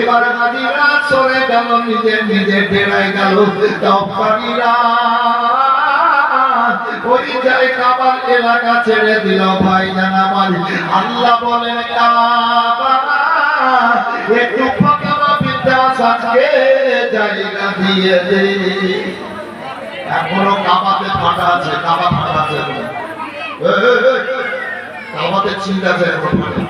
এবার হাজিরা চলে গেল নিজের নিজের ডেরায় গেল এলাকা ছেড়ে দিল ভাই জানামাল আল্লাহ বলেন একটু ফাঁকা জায়গা দিয়ে দে এখনও কাবাতে ফাটা আছে কাবা ফাটা আছে কাবাতে ছিট আছে এখনও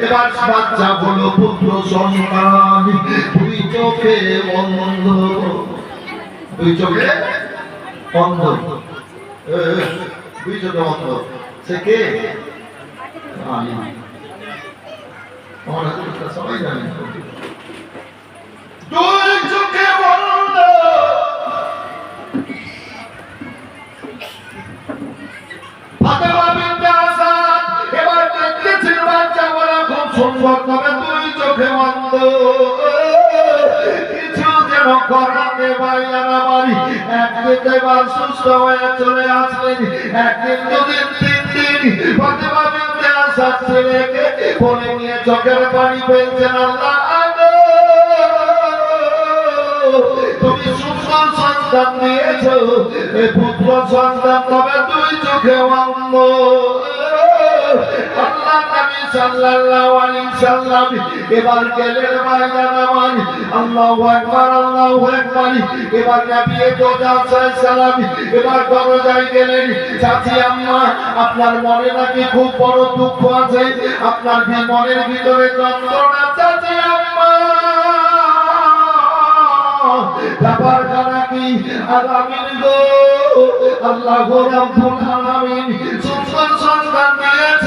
গেল বাচ্চা হলো পুত্র সন্তান। দুই চোখে অন্ধ দুই চোখে অন্ধ দুই চোখে অন্ধ সে কে? সবাই জানে। দুই না একদিন এবার সুস্থ হয়ে চলে আসলেন। একদিন দুদিন তিন দিন নিয়ে চোখের পানি তুমি সুন্দর সন্তান দিয়েছ, এ পুত্র সন্তান তবে দুই চোখে অন্ধ। নবী আপনার মনে নাকি খুব বড় দুঃখ আছে? আপনার মনের ভিতরে যন্ত্রণা ব্যাপার খানা কি আল্লাহ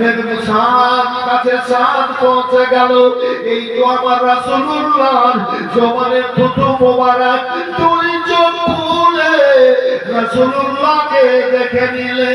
দেখবে কাছে সাত পৌঁছে গেল। এই তো আমার রাসূলুল্লাহ জবানে প্রথম মোবারক। দুই চোখ খুলে রাসূলুল্লাহকে দেখে নিলে।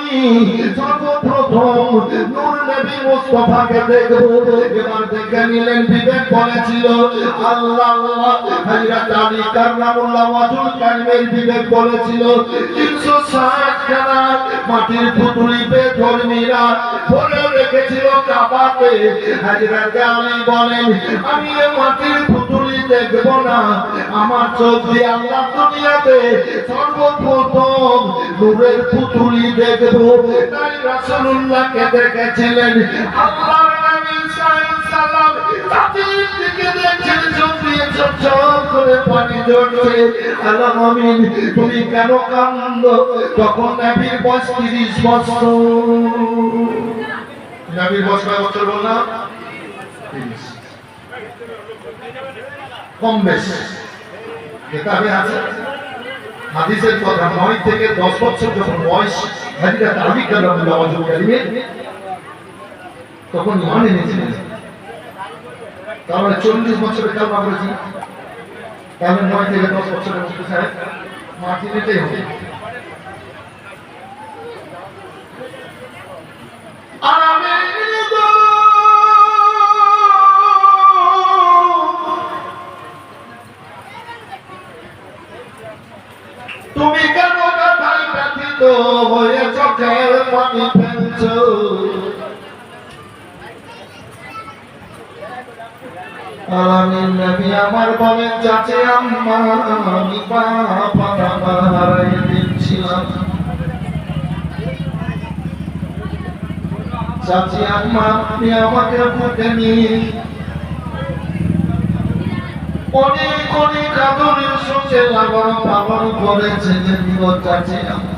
সর্বপ্রথম নূর নবী দেখব, এবার দেখে নিলেন বিবেক বলেছিল আল্লাহ, হযরত আলী ওয়াজুল কারিমের বিবেক বলেছিল 360 খানা মাটির ধর্মীরা রেখেছিল কাবাতে হযরত আলী বলেন, আমি মাটির পুতুলি দেখব না। আমার চোখ দিয়ে আল্লাহ দুনিয়াতে সর্বপ্রথম নূরের পুতুলি দেখব। তাই রাসূলুল্লাহকে দেখেছিলেন। আল্লাহর নবী করে পানি তুমি কেন কান্দ? তখন নবীর বয়স তিরিশ বছর। নবীর বয়স কয় বছর বললাম? কম বেশি। কিতাবে আছে। হাদিসের কথা নয় থেকে দশ বছর যখন বয়স হাজিরা দাবি করলাম তখন ইমান এনেছিলেন তাহলে চল্লিশ বছরের কালমা করেছি। তাহলে নয় থেকে দশ বছরের মধ্যে সাহেব মাটি নিতেই হবে। আর আমি তুমি কেন ব্যথায় ব্যথিত হয়ে চোখের পানি ফেলছো। আমার বলেন, চাচে, আম্মা, আমি বাবা আমার হারাই দিচ্ছিলাম। চাচি, আম্মা, আপনি আমাকে নিয়ে অনেক অনেক আদরের সঙ্গে লালন পালন গো চাচি আম্মা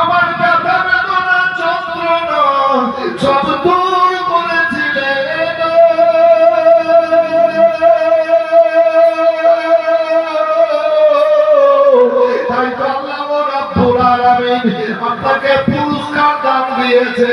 আমার ব্যথা বেদনা যন্ত্রণা করেছিলেন তাই আল্লাহ রাব্বুল আলামিন আপনাকে পুরস্কার দান দিয়েছে।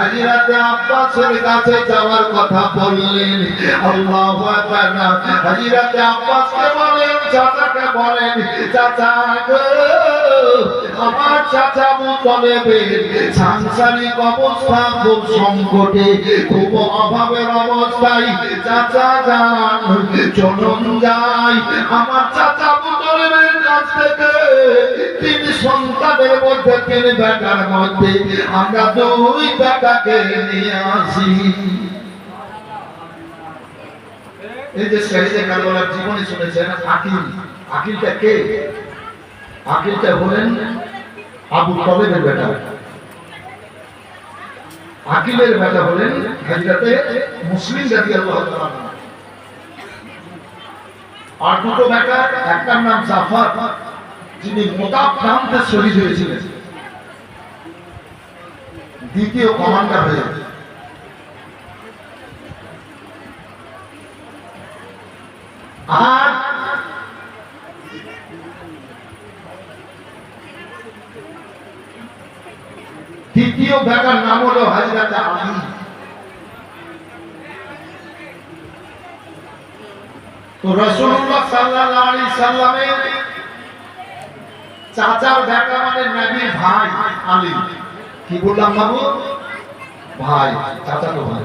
হযরত আব্বাসের কাছে যাওয়ার কথা বললেন। আল্লাহু আকবার হাজিরাতে আব্বাসকে বলেন চাচাকে বলেন, চাচা গো, আমার চাচা মুতলেবের সাংসারিক অবস্থা খুব সংকটে, খুব অভাবের অবস্থায়। চাচা যান, চলুন যাই। আমার চাচা কাছ থেকে তিন সন্তানের মধ্যে তিন বেটার মধ্যে আমরা দুই বেটাকে নিয়ে আসি। মুসলিম জাতি আর দুটো বেটা, একটার নাম জাফর, যিনি মোতাব প্রান্তে শহীদ হয়েছিলেন। দ্বিতীয় কমান্ডার হয়ে। আর দ্বিতীয় বেটার নাম হলো হাজরাতে আলী। তো রসুল্লাহ সাল্লাল্লাহু আলাইহি সাল্লামের চাচার বেটা মানে নবীর ভাই আলী। কি বললাম বাবু? ভাই চাচা তো ভাই।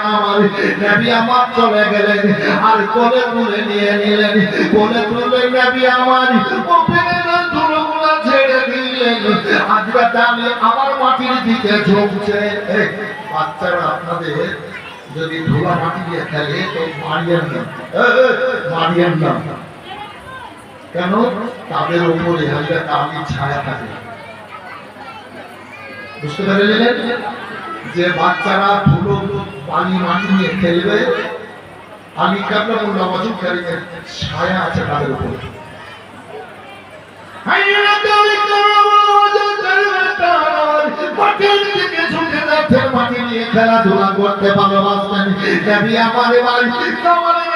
আমার। আর কোলে তুলে নিয়ে নিলেন। কোলে তুলে নবী আমার ছেড়ে দিলেন। আজকে আমি আমার মাটির দিকে ঝুঁকছে। বাচ্চারা আপনাদের যদি ধুলা মাটি দিয়ে খেলে তো মারিয়েন না। এ, না। কেন? তাদের উপরে হাজার তামির ছায়া থাকে। বুঝতে পারলেন যে বাচ্চারা ধুলো বালি মাটি নিয়ে খেলবে, আমি কাবলামুল্লাহ ওয়াজুকারীমের ছায়া আছে তাদের উপরে। খেলাধুলা করতে ভালোবাসতেন। আমার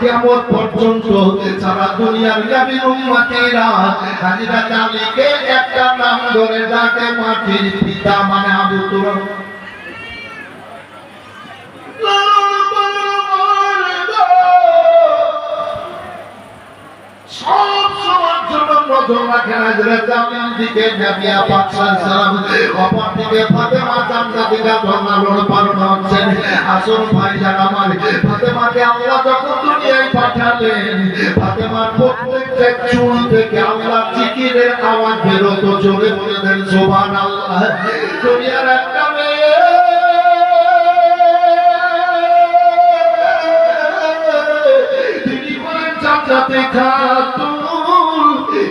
কেমন পর্যন্ত সারা দুনিয়ার নবী উম্মতেরা হযরত কে একটা নাম ধরে ডাকে মাটির পিতা মানে আবু তুরাব রাখেন হযরত আলীর দিকে নবিয়া পাক আলাইহি অপর দিকে ফাতেমা জান্নাতিকা ধর্মালোড় পালন হচ্ছেন আসল ভাইজান আমার ফাতেমাকে আল্লাহ যখন দুনিয়ায় পাঠালেন ফাতেমার প্রত্যেকটা চুল থেকে আল্লাহ জিকিরের আওয়াজ বেরোতো জোরে বলে দেন সুবহানাল্লাহ দুনিয়ার একটা মেয়ে তিনি বলেন চাচাতে খাতুন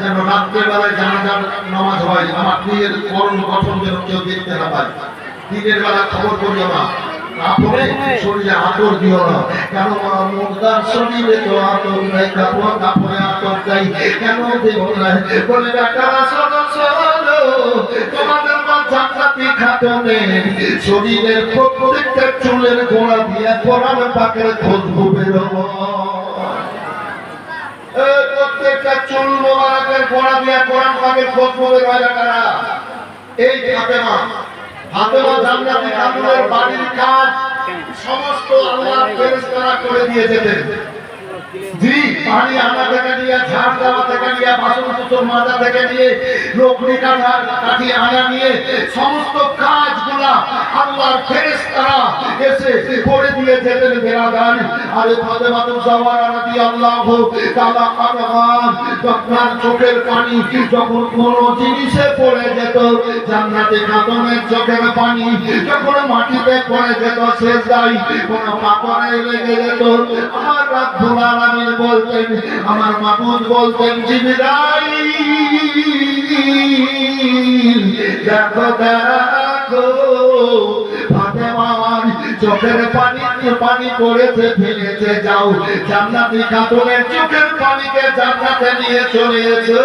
যেন রাত্রে বেলায় জানাজার নামাজ হয়, আমার নিজের করণ গঠন যেন কেউ দেখতে না পায়। দিনের বেলা খবর দিও না। কেন আতর আতর কেন বলে শরীরের প্রত্যেকটা চুলের গোড়া দিয়ে কোরআন পাকের বেরোবো এই প্রত্যেকটা চুল মোবারকের গোড়া দিয়ে কোরআন পাকের খুশবু বেরোয় বেটারা এই ফাতেমা ফাতেমা জান্নাতি খাতুনের বাড়ির কাজ সমস্ত আল্লাহ ফেরেশতারা করে দিয়ে যেতেন। করে চোখের পানি যখন কোনো জিনিসে পড়ে যেত, জান্নাতে খাতুনের চোখের পানি যখন মাটিতে পড়ে যেত, শেষ দাই কোন পাথরে লেগে যেত। আমার রাব্বুল আলামিন বলতেন, আমার মাবুদ বলতেন চোখের পানি পানি পড়েছে, ফেলেছে, যাও, জান্নাতি খাতুনের চোখের পানিকে জান্নাতে নিয়ে চলে এসো।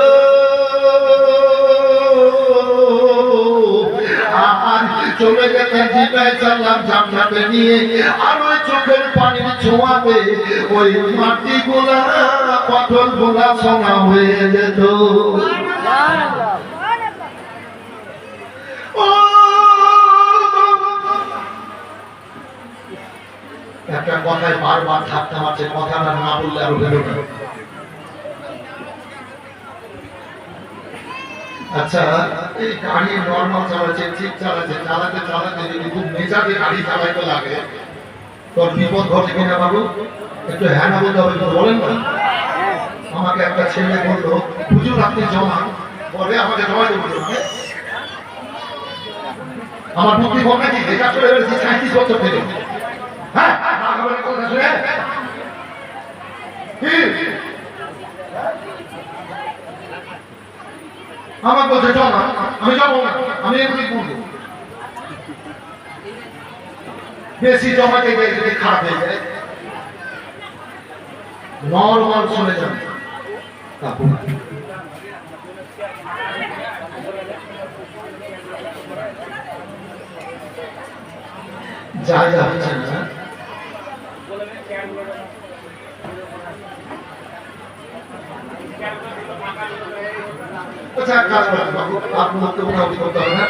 আর চলে গেছেন জিবাই সাল্লাম জান্নাতে নিয়ে, আর পানির ছোঁয়াতে ওই মাটি গুলা পাথরগুলা সোনা হয়ে যেত। একটা কথায় বারবার থাকতে মারছে, কথাটা না বললে আরও আচ্ছা এই গাড়ি নর্মাল চালাচ্ছে, ঠিক চালাচ্ছে, চালাতে চালাতে যদি খুব মেজাজে গাড়ি চালাইতে লাগে তোর বিপদ ঘটে কিনা বাবু একটু হ্যাঁ না বলতে হবে বলেন না। আমাকে একটা ছেলে বলল, হুজুর, আপনি জমা। পরে আমাকে জমা দেবো আমার বুদ্ধি কম নাকি? এটা চলে গেছে সাঁত্রিশ বছর থেকে। হ্যাঁ কথা আমার চল আমি না আমি এগুলি করব বেশি জমাতে গিয়ে যদি খারাপ হয়ে যায়। নর্মাল চলে তারপর যা না। আচ্ছা কাজ আপনার তো মোটামুটি করতে হবে না।